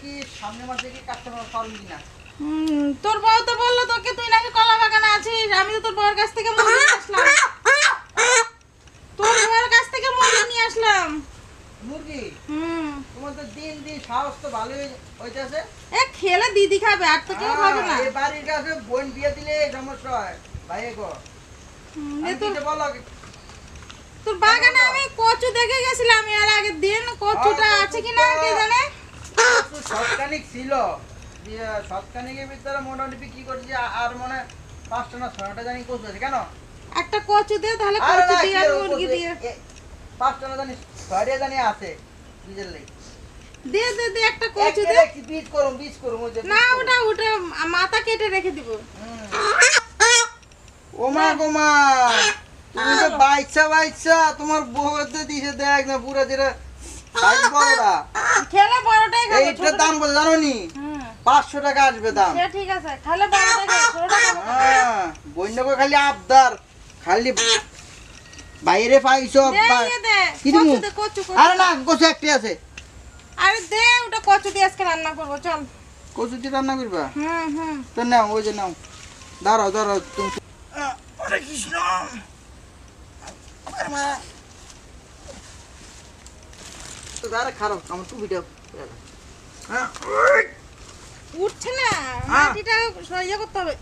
কি মাসে কি তোর বউ তো বলল তোকে তুই নাকি কলা বাগানে আছিস আমি তো তোর বউয়ের কাছ থেকে মুরগি নিয়ে আসলাম। তোর বউয়ের কাছ থেকে মুরগি নিয়ে আসলাম। মুরগি? হুম। তোমার তো দিন দিন সাহস তো ভালোই হইতেছে। এ খেলে দিদি খাবে আর তো কেউ খাবে না। এই বাড়ির কাছে বোন বিয়ে দিলে সমস্যা হয়। ভাই গো আমি এ বলো? তোর বাগানে আমি কচু দেখে গেছিলাম এর আগের দিন কচুটা আছে কিনা কে জানে? সৎকানিক ছিল। সৎকানিকের ভিতরে মোটামুটি বিক্রি করছি আর মনে পাঁচটা না ছয়টা জানি কচু আছে কেন? একটা কচু দে তাহলে কচু দিয়ে আর মুরগি দিয়ে। পাঁচটা না জানি ছয়টা জানি আছে দে দে দে একটা কচু দে। না ওটা ওটা মাথা কেটে রেখে দিব। হুম। ও মা গো মা তুমি তো বাইচ্ছা বাইচ্ছা তোমার বউতে দিছে দেখ না পুরো যেটা বড়টা। এইটার দাম কত জানো নি পাঁচশো টাকা আসবে দাম। ঠিক আছে। হ্যাঁ বন্যকে খালি আবদার। খালি বাইরে পাইছো ইয়ে দে কি দিমু? কচু দে কচু কচু। আরে না কচু একটি আছে। আরে দে ওটা কচু দিয়ে আজকে রান্না করব চল। কচু দিয়ে রান্না করবা? হুম হুম। তো নাও ওই যে নাও। দাঁড়াও দাঁড়াও তুমি হরে কৃষ্ণ। তো দাঁড়া খারাপ আমার টুপিটা হ্যাঁ উঠছে না। মাটিটা ইয়ে করতে হবে।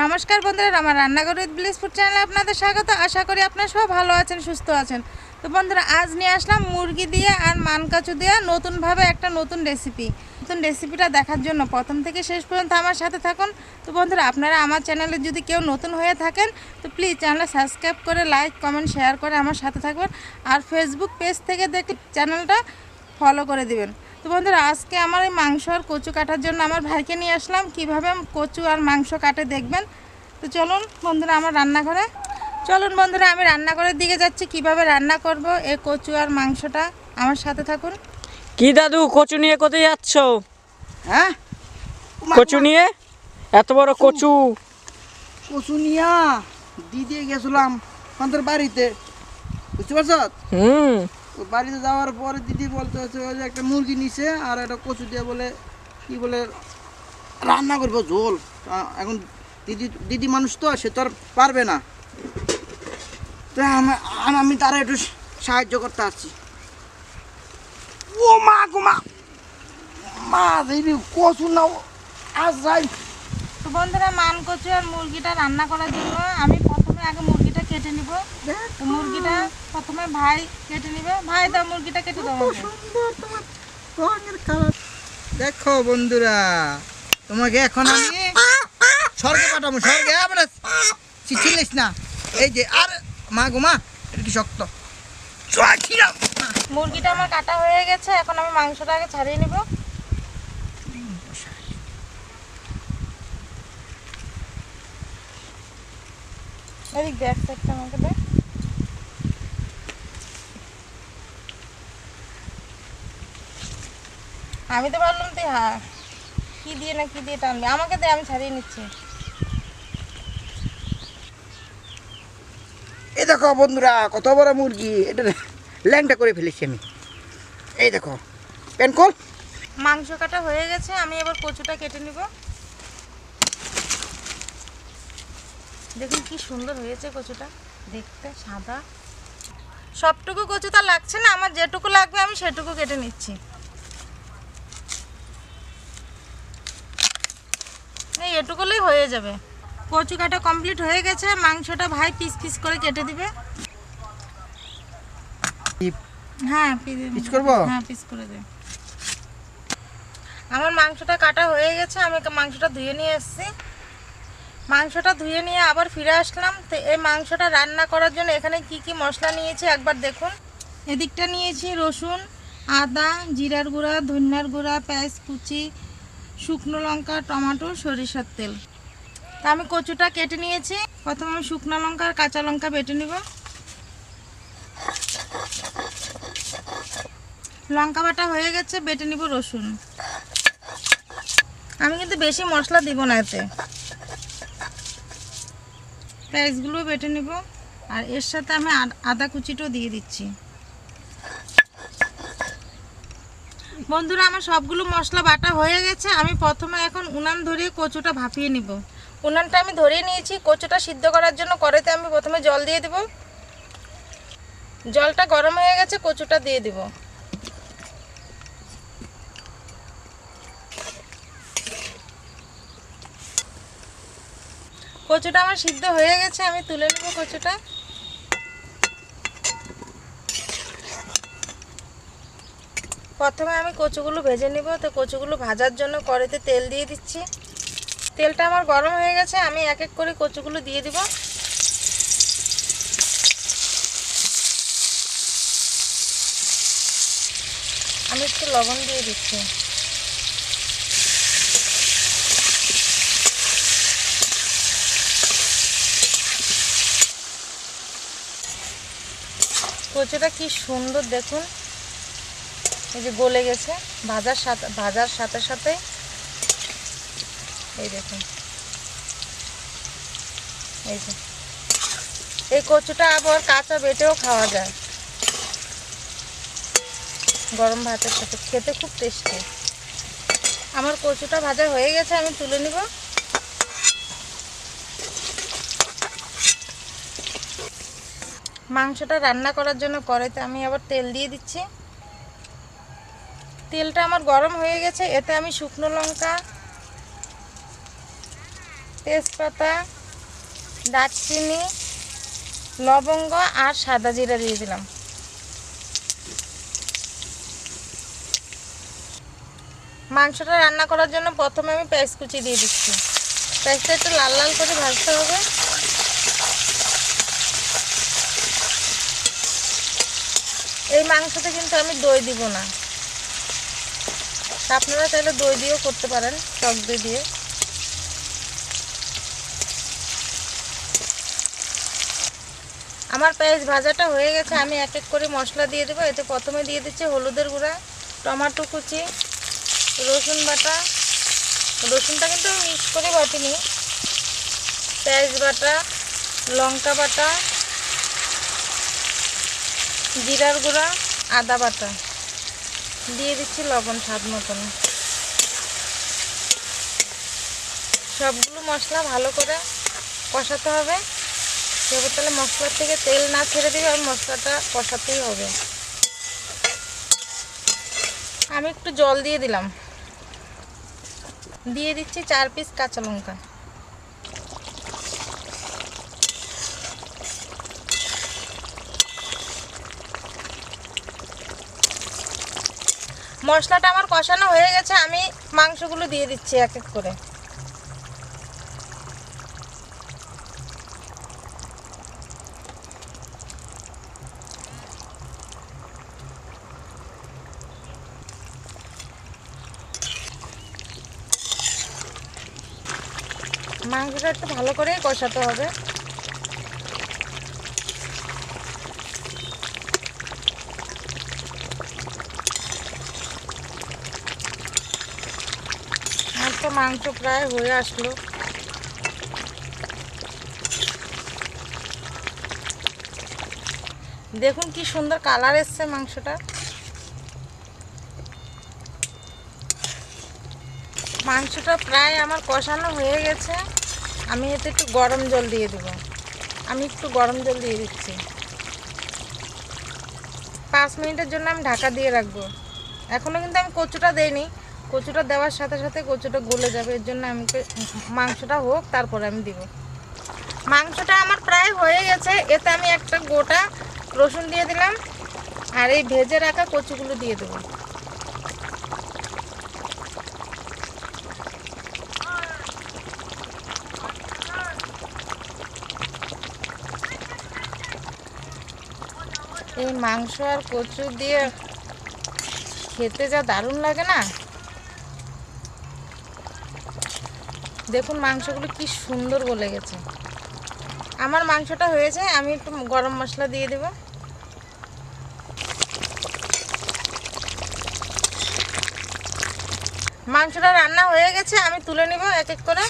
নমস্কার বন্ধুরা আমার রান্নাঘর উইথ ব্লিস ফুড চ্যানেলে আপনাদের স্বাগত আশা করি আপনারা সব ভালো আছেন সুস্থ আছেন তো বন্ধুরা আজ নিয়ে আসলাম মুরগি দিয়ে আর মানকাচু দিয়ে নতুনভাবে একটা নতুন রেসিপি নতুন রেসিপিটা দেখার জন্য প্রথম থেকে শেষ পর্যন্ত আমার সাথে থাকুন। তো বন্ধুরা, আপনারা আমার চ্যানেলে যদি কেউ নতুন হয়ে থাকেন, তো প্লিজ চ্যানেলটা সাবস্ক্রাইব করে লাইক কমেন্ট শেয়ার করে আমার সাথে থাকবেন। আর ফেসবুক পেজ থেকে দেখে চ্যানেলটা ফলো করে দিবেন। তো বন্ধুরা, আজকে আমার এই মাংস আর কচু কাটার জন্য আমার ভাইকে নিয়ে আসলাম। কীভাবে কচু আর মাংস কাটে দেখবেন। তো চলুন বন্ধুরা, আমার রান্নাঘরে। চলুন বন্ধুরা, আমি রান্নাঘরের দিকে যাচ্ছি। কীভাবে রান্না করব এই কচু আর মাংসটা? আমার সাথে থাকুন। কি দাদু কচু নিয়ে কোথায় যাচ্ছ? হ্যাঁ? কচু নিয়ে? এত বড় কচু। কচু। নিয়া দিদি গেছিলাম আমাদের বাড়িতে। বুঝতে পারছ? হুম। তো বাড়িতে যাওয়ার পরে দিদি বলতে হচ্ছে ওই যে একটা মুরগি নিছে আর একটা কচু দিয়ে বলে কি বলে রান্না করব ঝোল। এখন দিদি দিদি মানুষ তো সে তো আর পারবে না। তো আমি তারা একটু সাহায্য করতে আসছি। ও মা গো মা কচু নাও। আজ যাই। তো বন্ধুরা মান কচু আর মুরগিটা রান্না করার জন্য আমি প্রথমে আগে মুরগিটা কেটে নিব। তো মুরগিটা প্রথমে ভাই কেটে নিবে। ভাই দাও মুরগিটা কেটে দাও দেখো বন্ধুরা তোমাকে এখন আমি স্বর্গে পাঠাবো। স্বর্গে চিল্লিস না। এই যে আর মা গো মা এটা কি শক্ত। মুরগিটা আমার কাটা হয়ে গেছে, এখন আমি মাংসটা আগে ছাড়িয়ে নিব। দেখ আমাকে দে। আমি তো ভাবলাম তুই হ্যাঁ কি দিয়ে না কি দিয়ে টানবি? আমাকে দে, আমি ছাড়িয়ে নিচ্ছি। দেখো বন্ধুরা, কত বড় মুরগি। এটা ল্যাংটা করে ফেলেছি আমি। এই দেখো কল মাংস কাটা হয়ে গেছে, আমি এবার কচুটা কেটে নিব। দেখুন কি সুন্দর হয়েছে কচুটা, দেখতে সাদা। সবটুকু কচুটা লাগছে না, আমার যেটুকু লাগবে আমি সেটুকু কেটে নিচ্ছি। এটুকুলেই হয়ে যাবে। কচু কাটা কমপ্লিট হয়ে গেছে মাংসটা ভাই পিস পিস করে কেটে দিবে। হ্যাঁ পিস করব? হ্যাঁ পিস করে দে। আমার মাংসটা কাটা হয়ে গেছে আমি মাংসটা ধুয়ে নিয়ে এসেছি। মাংসটা ধুয়ে নিয়ে আবার ফিরে আসলাম। তো এই মাংসটা রান্না করার জন্য এখানে কি কি মশলা নিয়েছি একবার দেখুন। এদিকটা নিয়েছি রসুন আদা জিরার গুঁড়া ধনিয়ার গুঁড়া পেঁয়াজ কুচি শুকনো লঙ্কা টমেটো সরিষার তেল। তা আমি কচুটা কেটে নিয়েছি। প্রথমে আমি শুকনো লঙ্কা আর কাঁচা লঙ্কা বেটে নিব। লঙ্কা বাটা হয়ে গেছে, বেটে নিব রসুন। আমি কিন্তু বেশি মশলা দিব না এতে। পেঁয়াজগুলো বেটে নিব। আর এর সাথে আমি আদা কুচিটাও দিয়ে দিচ্ছি। বন্ধুরা, আমার সবগুলো মশলা বাটা হয়ে গেছে। আমি প্রথমে এখন উনান ধরিয়ে কচুটা ভাপিয়ে নিব। উনানটা আমি ধরিয়ে নিয়েছি, কচুটা সিদ্ধ করার জন্য কড়াইতে আমি প্রথমে জল দিয়ে দেব। জলটা গরম হয়ে গেছে, কচুটা দিয়ে দিব। কচুটা আমার সিদ্ধ হয়ে গেছে, আমি তুলে নেব কচুটা। প্রথমে আমি কচুগুলো ভেজে নিব, তো কচুগুলো ভাজার জন্য কড়াইতে তেল দিয়ে দিচ্ছি। তেলটা আমার গরম হয়ে গেছে, আমি এক এক করে কচুগুলো দিয়ে দিব। আমি একটু লবণ দিয়ে দিচ্ছি। কচুটা কি সুন্দর দেখুন। এই যে গলে গেছে, ভাজার সাথে ভাজার সাথে সাথে এই দেখুন। এই যে। এই কচুটা আবার কাঁচা বেটেও খাওয়া যায়। গরম ভাতের সাথে। খেতে খুব টেস্টি আমার কচুটা ভাজা হয়ে গেছে, আমি তুলে নিব। মাংসটা রান্না করার জন্য কড়াইতে আমি আবার তেল দিয়ে দিচ্ছি। তেলটা আমার গরম হয়ে গেছে, এতে আমি শুকনো লঙ্কা তেজপাতা, দারচিনি, লবঙ্গ আর সাদা জিরা দিয়ে দিলাম। মাংসটা রান্না করার জন্য প্রথমে আমি পেঁয়াজ কুচি দিয়ে দিচ্ছি। পেঁয়াজটা একটু লাল লাল করে ভাজতে হবে। এই মাংসতে কিন্তু আমি দই দিব না। আপনারা চাইলে দই দিয়েও করতে পারেন টক দই দিয়ে। আমার পেঁয়াজ ভাজাটা হয়ে গেছে, আমি এক এক করে মশলা দিয়ে দেবো। এতে প্রথমে দিয়ে দিচ্ছি হলুদের গুঁড়া, টমাটো কুচি, রসুন বাটা। রসুনটা কিন্তু মিক্স করে বাটিনি। পেঁয়াজ বাটা, লঙ্কা বাটা, জিরার গুঁড়া, আদা বাটা। দিয়ে দিচ্ছি লবণ স্বাদ মতন। সবগুলো মশলা ভালো করে কষাতে হবে। এবার তাহলে মশলার থেকে তেল না ছেড়ে দিবে আর মশলাটা কষাতেই হবে। আমি একটু জল দিয়ে দিলাম। দিয়ে দিচ্ছি চার পিস কাঁচা লঙ্কা। মশলাটা আমার কষানো হয়ে গেছে, আমি মাংসগুলো দিয়ে দিচ্ছি এক এক করে। মাংসটা একটু ভালো করে কষাতে হবে। মাংস প্রায় হয়ে আসলো। দেখুন কি সুন্দর কালার এসছে মাংসটা। মাংসটা প্রায় আমার কষানো হয়ে গেছে। আমি এতে একটু গরম জল দিয়ে দেব। আমি একটু গরম জল দিয়ে দিচ্ছি। পাঁচ মিনিটের জন্য আমি ঢাকা দিয়ে রাখব। এখনও কিন্তু আমি কচুটা দেইনি। কচুটা দেওয়ার সাথে সাথে কচুটা গলে যাবে। এর জন্য আমি মাংসটা হোক, তারপরে আমি দিব। মাংসটা আমার প্রায় হয়ে গেছে। এতে আমি একটা গোটা রসুন দিয়ে দিলাম। আর এই ভেজে রাখা কচুগুলো দিয়ে দেবো। মাংস আর কচু দিয়ে খেতে যা দারুণ লাগে না? দেখুন মাংসগুলো কি সুন্দর গলে গেছে। আমার মাংসটা হয়েছে, আমি একটু গরম মশলা দিয়ে দেব। মাংসটা রান্না হয়ে গেছে, আমি তুলে নিব এক এক করে।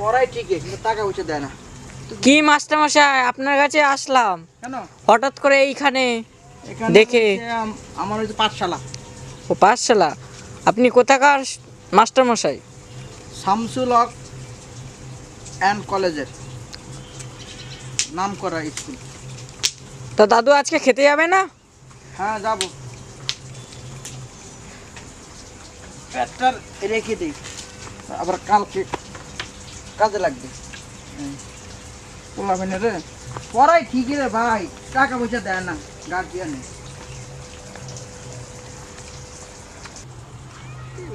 পড়াই ঠিকই কিন্তু টাকা পয়সা দেয় না কি মাস্টারমশাই? আপনার কাছে আসলাম। কেন? হঠাৎ করে এইখানে এখানে দেখে। আমার হচ্ছে পাঠশালা। ও পাঠশালা? আপনি কোথাকার মাস্টারমশাই? শামসুল হক অ্যান্ড কলেজের নাম করা স্কুল। তা দাদু আজকে খেতে যাবে না? হ্যাঁ যাব। পেটটার রেখে দিই। আবার কালকে কাজে লাগবে। পোলাবেন রে। পড়াই ঠিকই রে ভাই। টাকা পয়সা দেয় না। গার্জিয়ানে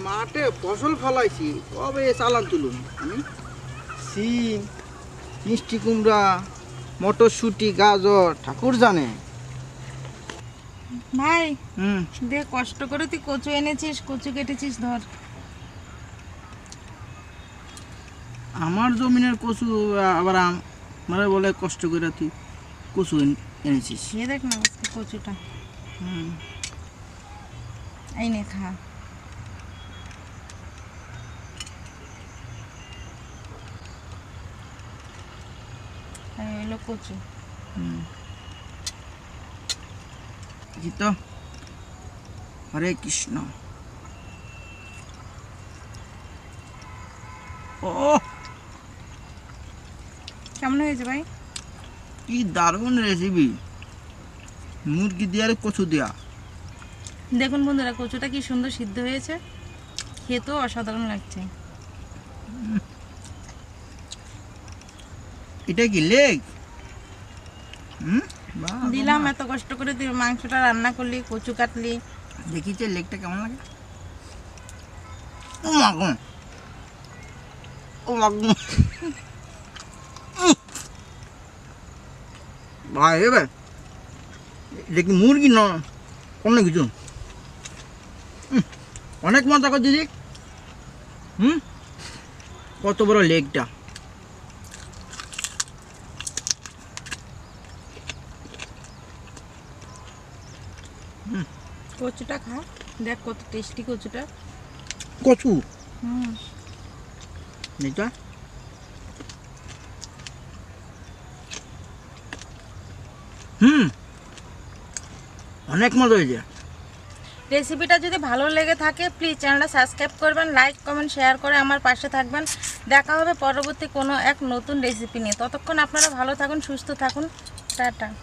মাঠে ফসল ফলাইছি। কবে চালান তুলুন আমি সিম, মিষ্টি কুমড়া, মটরশুঁটি, গাজর, ঠাকুর জানে। ভাই হুম। দে কষ্ট করে তুই কচু এনেছিস কচু কেটেছিস ধর। আমার জমিনের কচু আবার মানে বলে কষ্ট করে তুই কচু এন- এনেছিস। খেয়ে দেখ না আজকে কচুটা। হুম। এই নে খা। এই হলো কচু। দেখি তো হরে কৃষ্ণ। ও কেমন হয়েছে ভাই? কি দারুণ রেসিপি মুরগি দিয়ে আর কচু দেয়া। দেখুন বন্ধুরা কচুটা কি সুন্দর সিদ্ধ হয়েছে। খেতেও অসাধারণ লাগছে। এটা কি লেগ হুম? দিলাম এত কষ্ট করে তুই মাংসটা রান্না করলি কচু কাটলি। দেখি যে লেগটা কেমন লাগে। ও মা গো। ও মা গো। ভাই এবার দেখি মুরগি ন অনেক কিছু। অনেক মজা কর দিদি হুম? কত বড় লেগটা কচুটা খা। দেখ কত টেস্টি কচুটা। কচু? হুম। এটা? হুম। অনেক মজা হয়েছে। রেসিপিটা যদি ভালো লেগে থাকে প্লিজ চ্যানেলটা সাবস্ক্রাইব করবেন লাইক কমেন্ট শেয়ার করে আমার পাশে থাকবেন। দেখা হবে পরবর্তী কোনো এক নতুন রেসিপি নিয়ে। ততক্ষণ আপনারা ভালো থাকুন সুস্থ থাকুন। টাটা।